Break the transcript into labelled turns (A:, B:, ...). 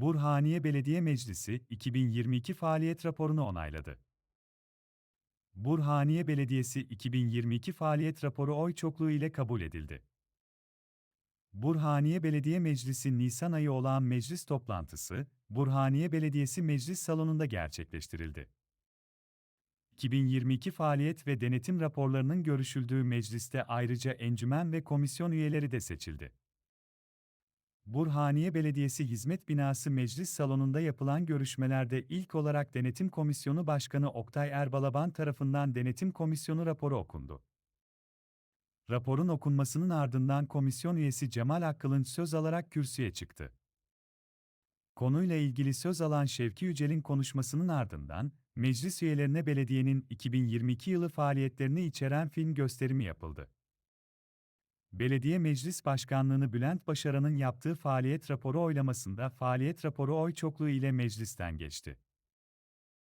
A: Burhaniye Belediye Meclisi 2022 faaliyet raporunu onayladı. Burhaniye Belediyesi 2022 faaliyet raporu oy çokluğu ile kabul edildi. Burhaniye Belediye Meclisi Nisan ayı olan meclis toplantısı, Burhaniye Belediyesi Meclis Salonu'nda gerçekleştirildi. 2022 faaliyet ve denetim raporlarının görüşüldüğü mecliste ayrıca encümen ve komisyon üyeleri de seçildi. Burhaniye Belediyesi Hizmet Binası Meclis Salonu'nda yapılan görüşmelerde ilk olarak Denetim Komisyonu Başkanı Oktay Erbalaban tarafından Denetim Komisyonu raporu okundu. Raporun okunmasının ardından komisyon üyesi Cemal Akkılınç söz alarak kürsüye çıktı. Konuyla ilgili söz alan Şevki Yücel'in konuşmasının ardından, meclis üyelerine belediyenin 2022 yılı faaliyetlerini içeren film gösterimi yapıldı. Belediye Meclis Başkanlığını Bülent Başaran'ın yaptığı faaliyet raporu oylamasında faaliyet raporu oy çokluğu ile meclisten geçti.